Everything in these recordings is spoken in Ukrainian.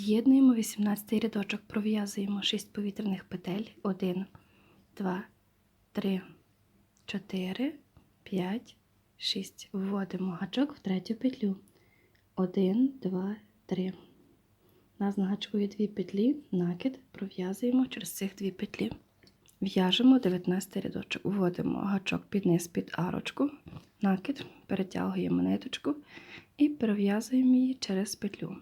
З'єднуємо 18 рядочок, пров'язуємо 6 повітряних петель. 1, 2, 3, 4, 5, 6. Вводимо гачок в третю петлю. 1, 2, 3. Нас на гачку є дві петлі, накид, пров'язуємо через цих дві петлі. В'яжемо 19 рядочок. Вводимо гачок під низ під арочку, накид, перетягуємо ниточку і перев'язуємо її через петлю.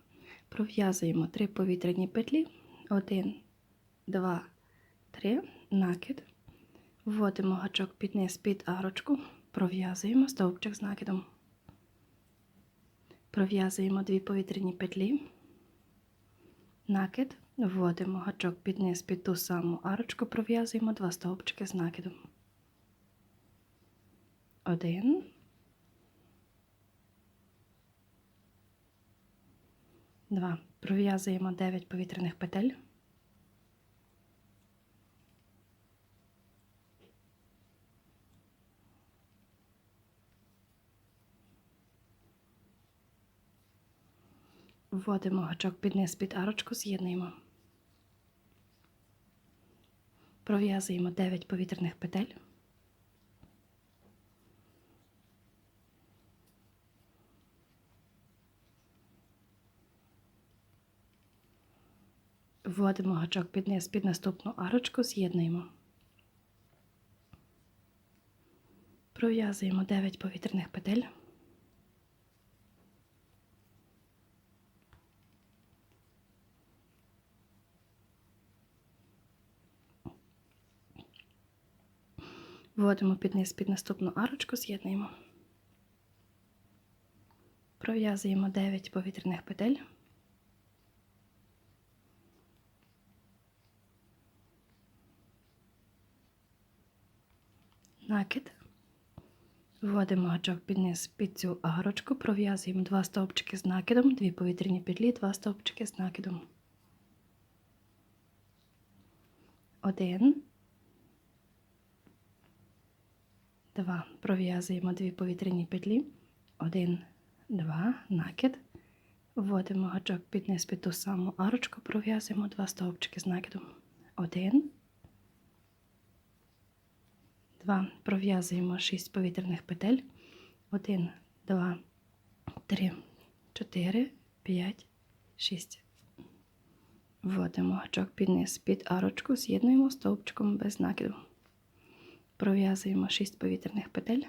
Пров'язуємо 3 повітряні петлі. 1, 2, 3, накид. Вводимо гачок під низ під арочку, пров'язуємо стовпчик з накидом. Пров'язуємо 2 повітряні петлі. Накид. Вводимо гачок під низ під ту саму арочку, пров'язуємо 2 стовпчики з накидом. 1, Два. Пров'язуємо 9 повітряних петель. Вводимо гачок під низ під арочку, з'єднуємо. Пров'язуємо 9 повітряних петель. Вводимо гачок під низ під наступну арочку, з'єднуємо. Пров'язуємо 9 повітряних петель. Вводимо під низ під наступну арочку, з'єднуємо. Пров'язуємо 9 повітряних петель. Накид. Вводимо гачок під низ під цю арочку, пров'язуємо два стовпчики з накидом, дві повітряні петлі, два стовпчики з накидом. Один. Два. Пров'язуємо дві повітряні петлі. Один, два, накид. Вводимо гачок під низ під ту саму арочку, пров'язуємо два стовпчики з накидом. Один. 2 пров'язуємо 6 повітряних петель. 1, 2, 3, 4, 5, 6. Вводимо гачок під низ під арочку, з'єднуємо стовпчиком без накиду. Пров'язуємо 6 повітряних петель.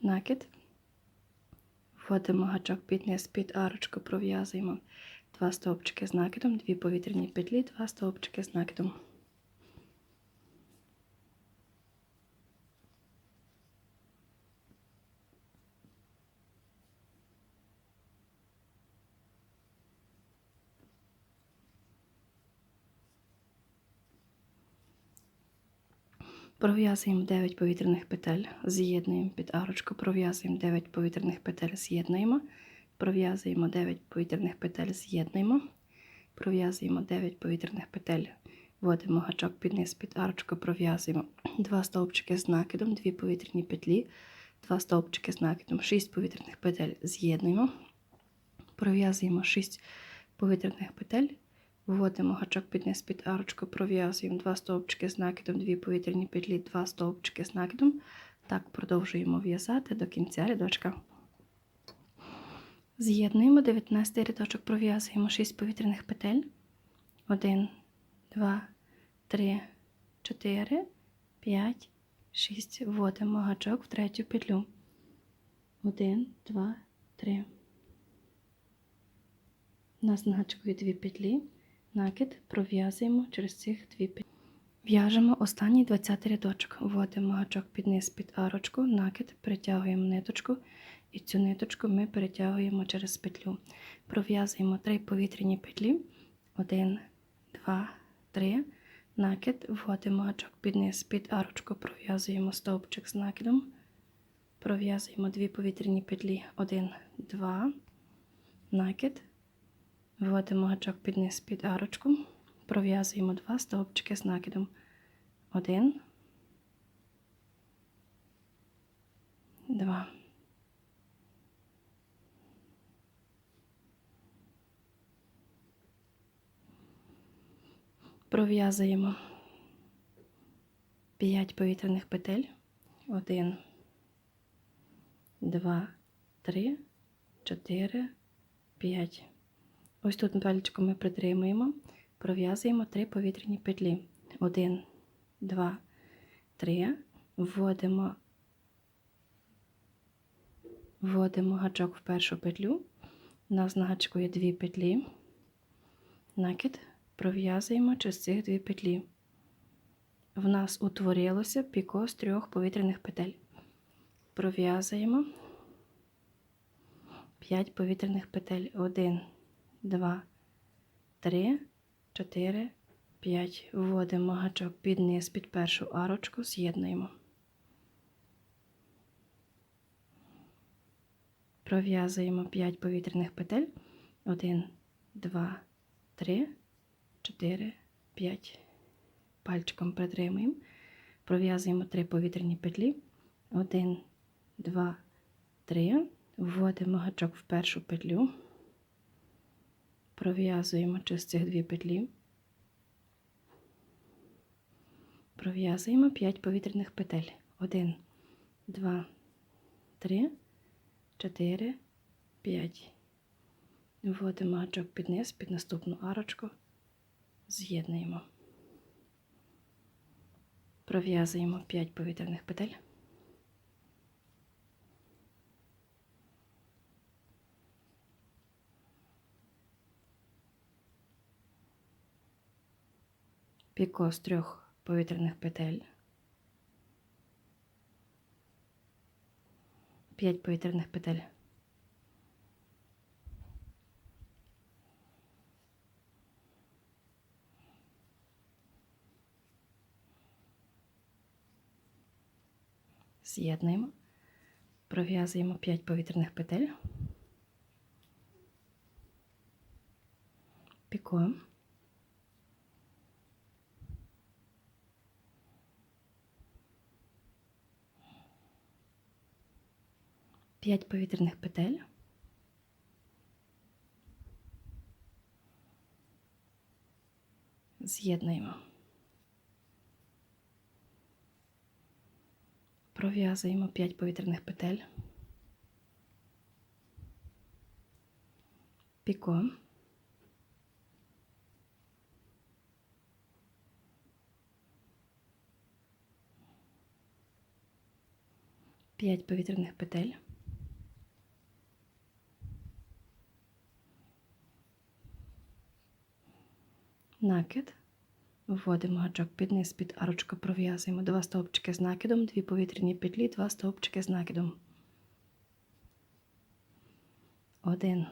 Накид. Вводимо гачок під низ під арочку, пров'язуємо Два стовпчики з накидом, дві повітряні петлі, два стовпчики з накидом. Пров'язуємо 9 повітряних петель, з'єднуємо під арочку, пров'язуємо 9 повітряних петель, з'єднуємо пров'язуємо 9 повітряних петель, з'єднуємо, пров'язуємо 9 повітряних петель, вводимо гачок під низ під арочку, пров'язуємо. 2 стовпчики з накидом, 2 повітряні петлі, 2 стовпчики з накидом, 6 повітряних петель. З'єднуємо, пров'язуємо 6 повітряних петель. Вводимо гачок під низ під арочку, пров'язуємо. 2 стовпчики з накидом, 2 повітряні петлі, 2 стовпчики з накидом. Так продовжуємо в'язати до кінця рядочка. З'єднуємо 19 рядочок, пров'язуємо 6 повітряних петель. 1, 2, 3, 4, 5, 6. Вводимо гачок в третю петлю. 1, 2, 3. У нас на гачку є дві петлі. Накид пров'язуємо через цих дві петлі. В'яжемо останній 20 рядочок. Вводимо гачок під низ під арочку, накид, притягуємо ниточку. І цю ниточку ми перетягуємо через петлю. Пров'язуємо три повітряні петлі. Один, два, три. Накид, вводимо гачок під низ, під арочку, пров'язуємо стовпчик з накидом. Пров'язуємо дві повітряні петлі. Один, два. Накид. Вводимо гачок під низ, під арочку. Пров'язуємо два стовпчики з накидом. Один. Два. Пров'язуємо 5 повітряних петель. 1, 2, 3, 4, 5. Ось тут пальчиком ми притримуємо, пров'язуємо 3 повітряні петлі. 1, 2, 3. Вводимо, вводимо гачок в першу петлю. У нас на гачку є 2 петлі. Накид пров'язуємо через цих 2 петлі. В нас утворилося піко з трьох повітряних петель. Пров'язуємо 5 повітряних петель. 1, 2, 3, 4, 5. Вводимо гачок під низ, під першу арочку, з'єднуємо. Пров'язуємо 5 повітряних петель. 1, 2, 3, 4, 5. Пальчиком притримуємо. Пров'язуємо 3 повітряні петлі. 1, 2, 3. Вводимо гачок в першу петлю. Пров'язуємо через цих дві петлі. Пров'язуємо 5 повітряних петель. 1, 2, 3, 4, 5. Вводимо гачок під низ, під наступну арочку, з'єднуємо. Пров'язуємо 5 повітряних петель. Піко з трьох повітряних петель. 5 повітряних петель. З'єднуємо, пров'язуємо 5 повітряних петель, піко, п'ять повітряних петель, з'єднуємо. Пров'язуємо 5 повітряних петель, піко, п'ять повітряних петель, накид. Вводимо гачок під низ, під арочку пров'язуємо два стовпчики з накидом, дві повітряні петлі, два стовпчики з накидом. Один,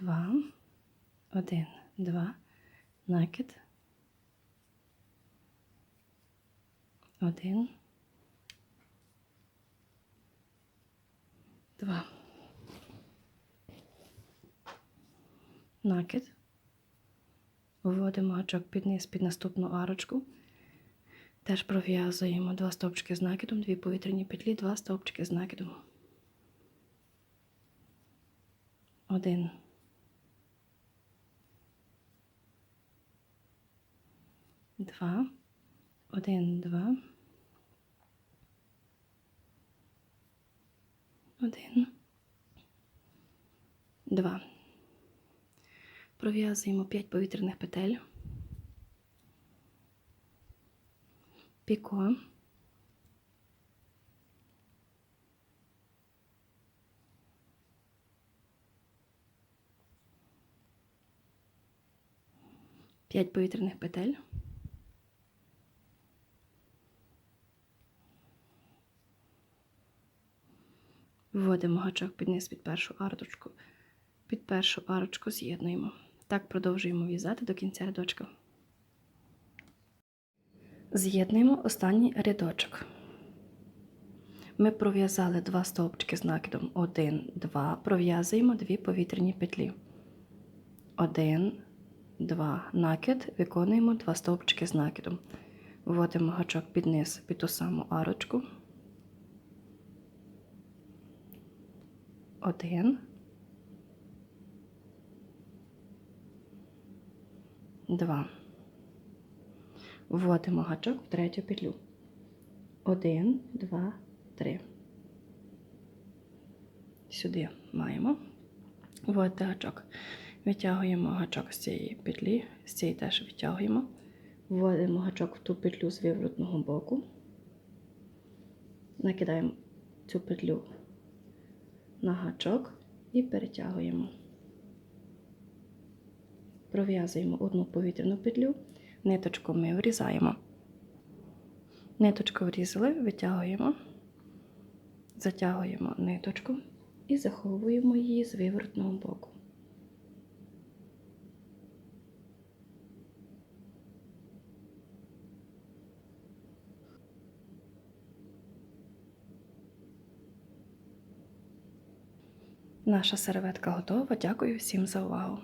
два, один, два, накид. Один, два. Накид. Вводимо гачок під низ під наступну арочку. Теж пров'язуємо два стовпчики з накидом, дві повітряні петлі, два стовпчики з накидом. Один. Два. Один, два. Один. Два. Пров'язуємо 5 повітряних петель, піко, п'ять повітряних петель, вводимо гачок під під першу арочку, під першу арочку з'єднуємо. Так продовжуємо в'язати до кінця рядочка. З'єднуємо останній рядочок. Ми пров'язали два стовпчики з накидом 1, 2, пров'язуємо дві повітряні петлі. 1, 2, накид, виконуємо два стовпчики з накидом. Вводимо гачок під низ під ту саму арочку. 1, два. Вводимо гачок в третю петлю. Один, два, три. Сюди маємо. Вводити гачок. Витягуємо гачок з цієї петлі, з цієї теж витягуємо. Вводимо гачок в ту петлю з виворотного боку. Накидаємо цю петлю на гачок і перетягуємо. Пров'язуємо одну повітряну петлю, ниточку ми врізаємо. Ниточку врізали, витягуємо, затягуємо ниточку і заховуємо її з виворотного боку. Наша серветка готова. Дякую всім за увагу.